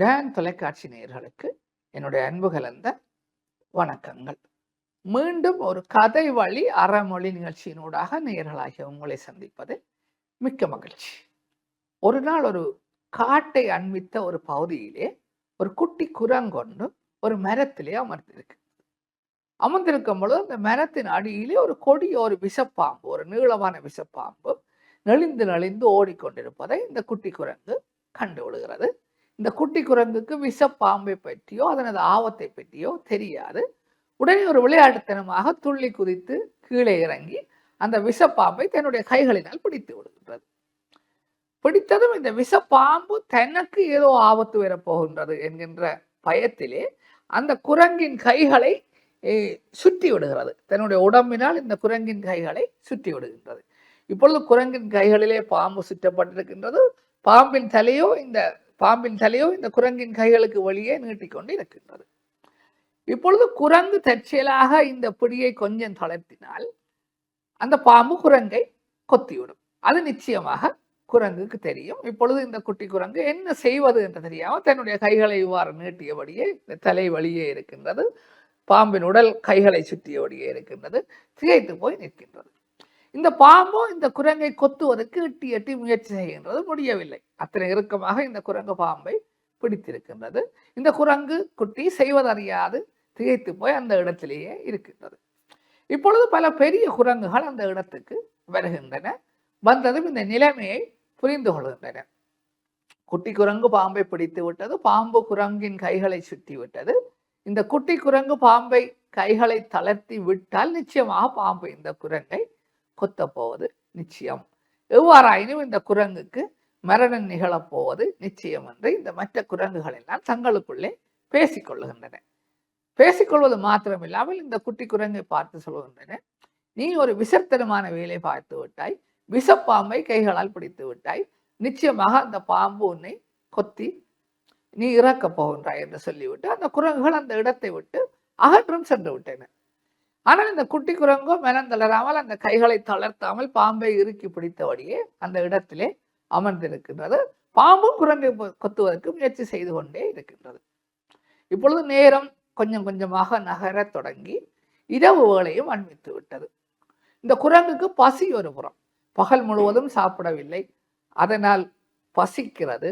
Tan தொலைக்காட்சி நேயர்களுக்கு என்னுடைய அன்பு கலந்த வணக்கங்கள். மீண்டும் ஒரு கதை வழி அறமொழி நிகழ்ச்சியினூடாக நேயர்களாகிய உங்களை சந்திப்பது மிக்க மகிழ்ச்சி. ஒரு நாள் ஒரு காட்டை அண்மித்த ஒரு பகுதியிலே ஒரு குட்டி குரங்கொண்டு ஒரு மரத்திலே அமர்ந்திருக்கு. அமர்ந்திருக்கும் பொழுது அந்த மரத்தின் அடியிலே ஒரு கொடிய ஒரு விஷப்பாம்பு ஒரு நீளமான விஷப்பாம்பு நெளிந்து நெளிந்து ஓடிக்கொண்டிருப்பதை இந்த குட்டி குரங்கு கண்டு விடுகிறது இந்த குட்டி குரங்குக்கு விஷப்பாம்பை பற்றியோ அதனது ஆபத்தை பற்றியோ தெரியாது. உடனே ஒரு விளையாட்டுத்தனமாக துள்ளி குதித்து கீழே இறங்கி அந்த விஷப்பாம்பை தன்னுடைய கைகளினால் பிடித்து விடுகின்றது. பிடித்ததும் இந்த விஷப்பாம்பு தனக்கு ஏதோ ஆபத்து வரப்போகின்றது என்கின்ற பயத்திலே அந்த குரங்கின் கைகளை சுற்றி விடுகிறது. தன்னுடைய உடம்பினால் இந்த குரங்கின் கைகளை சுற்றி விடுகின்றது. இப்பொழுது குரங்கின் கைகளிலே பாம்பு சுற்றப்பட்டிருக்கின்றது. பாம்பின் தலையோ இந்த பாம்பின் தலையோ இந்த குரங்கின் கைகளுக்கு வழியே நீட்டிக்கொண்டு இருக்கின்றது இப்பொழுது குரங்கு தற்செயலாக இந்த பிடியை கொஞ்சம் தளர்த்தினால் அந்த பாம்பு குரங்கை கொத்திவிடும். அது நிச்சயமாக குரங்குக்கு தெரியும். இப்பொழுது இந்த குட்டி குரங்கு என்ன செய்வது என்று தெரியாமல் தன்னுடைய கைகளை இவ்வாறு நீட்டியபடியே இந்த தலை வழியே இருக்கின்றது. பாம்பின் உடல் கைகளை சுற்றியபடியே இருக்கின்றது. திகைத்து போய் நிற்கின்றது. இந்த பாம்போ இந்த குரங்கை கொத்துவதற்கு எட்டி எட்டி முயற்சி செய்கின்றது முடியவில்லை. அத்தனை இறுக்கமாக இந்த குரங்கு பாம்பை பிடித்திருக்கின்றது. இந்த குரங்கு குட்டி செய்வதறியாது திகைத்து போய் அந்த இடத்திலேயே இருக்கின்றது. இப்பொழுது பல பெரிய குரங்குகள் அந்த இடத்துக்கு வருகின்றன. வந்ததும் இந்த நிலைமையை புரிந்து கொள்கின்றன. குட்டி குரங்கு பாம்பை பிடித்து விட்டது பாம்பு குரங்கின் கைகளை சுற்றி விட்டது. இந்த குட்டி குரங்கு பாம்பை கைகளை தளர்த்தி விட்டால் நிச்சயமாக பாம்பு இந்த குரங்கை கொத்தப் போவது நிச்சயம். எவ்வாறாயினும் இந்த குரங்குக்கு மரணம் நிகழப்போவது நிச்சயம் என்று இந்த மற்ற குரங்குகள் எல்லாம் தங்களுக்குள்ளே பேசிக்கொள்ளுகின்றன பேசிக்கொள்வது மாத்திரமில்லாமல் இந்த குட்டி குரங்கை பார்த்து சொல்கின்றன நீ ஒரு விசர்த்தனமான வேலை பார்த்து விட்டாய் விஷப்பாம்பை கைகளால் பிடித்து விட்டாய் நிச்சயமாக அந்த பாம்பு உன்னை கொத்தி நீ இறக்கப் போகின்றாய் என்று சொல்லிவிட்டு அந்த குரங்குகள் அந்த இடத்தை விட்டு அகற்றும் சென்று விட்டன. ஆனால் இந்த குட்டி குரங்கோ மனம் தளராமல் அந்த கைகளை தளர்த்தாமல் பாம்பை இறுக்கி பிடித்தபடியே அந்த இடத்திலே அமர்ந்திருக்கின்றது. பாம்பும் குரங்கை கொத்துவதற்கு முயற்சி செய்து கொண்டே இருக்கின்றது. இப்பொழுது நேரம் கொஞ்சம் கொஞ்சமாக நகரத் தொடங்கி இரவு வேளையும் அண்மித்து விட்டது. இந்த குரங்குக்கு பசி ஒரு புறம். பகல் முழுவதும் சாப்பிடவில்லை. அதனால் பசிக்கிறது.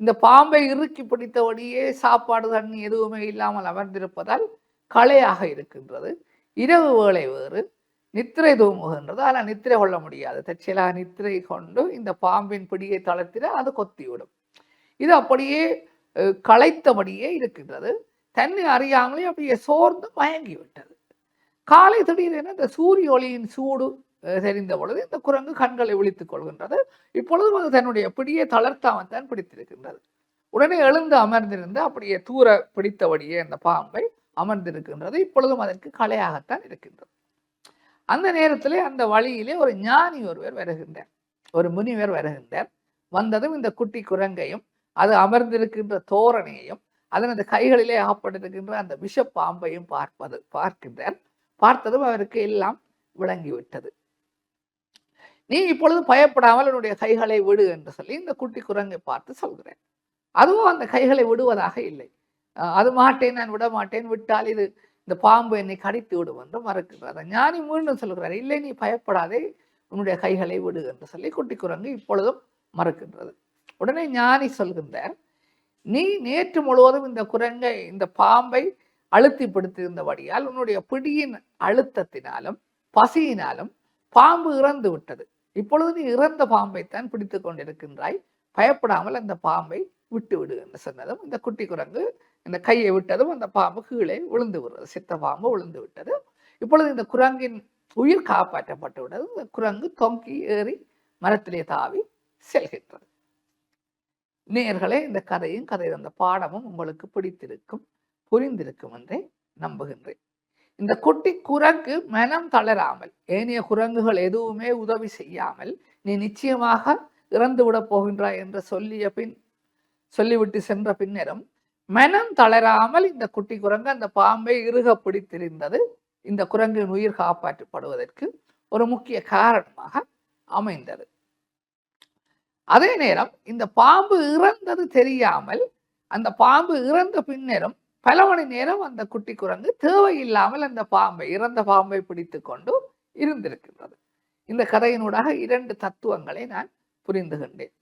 இந்த பாம்பை இறுக்கி பிடித்தபடியே சாப்பாடு தண்ணி எதுவுமே இல்லாமல் அமர்ந்திருப்பதால் களையாக இருக்கின்றது. இரவு வேலை வேறு நித்திரை தூமுகின்றது ஆனால் நித்திரை கொள்ள முடியாது. தற்செயலாக நித்திரை கொண்டு இந்த பாம்பின் பிடியை தளர்த்திட அது கொத்திவிடும். இது அப்படியே களைத்தபடியே இருக்கின்றது. தன்னை அறியாமலே அப்படியே சோர்ந்து மயங்கி விட்டது காலை திடீரென இந்த சூரிய ஒளியின் சூடு தெரிந்த பொழுது இந்த குரங்கு கண்களை விழித்துக் கொள்கின்றது. இப்பொழுதும் அது தன்னுடைய பிடியை தளர்த்தாமல் தான் பிடித்திருக்கின்றது. உடனே எழுந்து அமர்ந்திருந்து அப்படியே தூர பிடித்தபடியே அந்த பாம்பை அமர்ந்திருக்கின்றது இப்பொழுதும் அதற்கு கலையாகத்தான் இருக்கின்றது. அந்த நேரத்திலே அந்த வழியிலே ஒரு ஞானி ஒருவர் வருகின்றார். ஒரு முனிவர் வருகின்றார். வந்ததும் இந்த குட்டி குரங்கையும் அது அமர்ந்திருக்கின்ற தோரணையையும் அதனது கைகளிலே ஆகப்பட்டிருக்கின்ற அந்த விஷப்பாம்பையும் பார்ப்பது பார்க்கின்றார். பார்த்ததும் அவருக்கு எல்லாம் விளங்கிவிட்டது. நீ இப்பொழுது பயப்படாமல் என்னுடைய கைகளை விடு என்று சொல்லி இந்த குட்டி குரங்கை பார்த்து சொல்கிறேன் அதுவும் அந்த கைகளை விடுவதாக இல்லை. அது மாட்டேன் நான் விட மாட்டேன் விட்டால் இது இந்த பாம்பு என்னை கடித்து விடும் என்று மறுக்கிறார். ஞானி மீண்டும் சொல்கிறார் இல்லை நீ பயப்படாதே உன்னுடைய கைகளை விடு என்று சொல்லி குட்டி குரங்கு இப்பொழுதும் மறுக்கின்றது. உடனே ஞானி சொல்கின்றார் நீ நேற்று முழுவதும் இந்த குரங்கை இந்த பாம்பை அழுத்தி பிடித்திருந்தபடியால் உன்னுடைய பிடியின் அழுத்தத்தினாலும் பசியினாலும் பாம்பு இறந்து விட்டது. இப்பொழுது நீ இறந்த பாம்பைத்தான் பிடித்து கொண்டிருக்கின்றாய். பயப்படாமல் அந்த பாம்பை விட்டு விடு என்று சொன்னதும் இந்த குட்டி குரங்கு இந்த கையை விட்டதும் அந்த பாம்பு கீழே விழுந்து விடுறது சித்த பாம்பு விழுந்து விட்டது. இப்பொழுது இந்த குரங்கின் உயிர் காப்பாற்றப்பட்டு விட்டது. இந்த குரங்கு தொங்கி ஏறி மரத்திலே தாவி செல்கின்றது. நேர்களே இந்த கதையும் கதை அந்த பாடமும் உங்களுக்கு பிடித்திருக்கும் புரிந்திருக்கும் என்றே நம்புகின்றேன். இந்த குட்டி குரங்கு மனம் தளராமல் ஏனைய குரங்குகள் எதுவுமே உதவி செய்யாமல் நீ நிச்சயமாக இறந்து விட போகின்றாய் என்று சொல்லிய பின் சொல்லிவிட்டு சென்ற பின்னரும் மனம் தளராமல் இந்த குட்டி குரங்கு அந்த பாம்பை இறுக பிடித்திருந்தது. இந்த குரங்கின் உயிர் காப்பாற்றப்படுவதற்கு ஒரு முக்கிய காரணமாக அமைந்தது. அதே நேரம் இந்த பாம்பு இறந்தது தெரியாமல் அந்த பாம்பு இறந்த பின்னரும் பல மணி நேரம் அந்த குட்டி குரங்கு தேவையில்லாமல் அந்த பாம்பை இறந்த பாம்பை பிடித்து கொண்டு இருந்திருக்கின்றது. இந்த கதையினூடாக இரண்டு தத்துவங்களை நான் புரிந்துகொண்டேன்.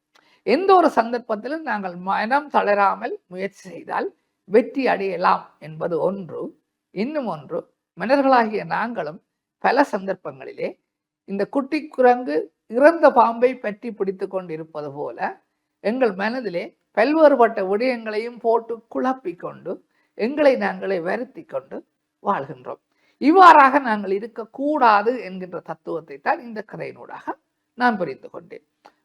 எந்த ஒரு சந்தர்ப்பத்திலும் நாங்கள் மனம் தளராமல் முயற்சி செய்தால் வெற்றி அடையலாம் என்பது ஒன்று. இன்னும் ஒன்று மனிதர்களாகிய நாங்களும் பல சந்தர்ப்பங்களிலே இந்த குட்டி குரங்கு இறந்த பாம்பை பற்றி பிடித்து கொண்டிருப்பது போல எங்கள் மனதிலே பல்வேறுபட்ட விடயங்களையும் போட்டு குழப்பி கொண்டு எங்களை நாங்களே வருத்தி கொண்டு வாழ்கின்றோம். இவ்வாறாக நாங்கள் இருக்கக்கூடாது என்கின்ற தத்துவத்தை தான் இந்த கதையினூடாக நான் புரிந்து கொண்டேன்.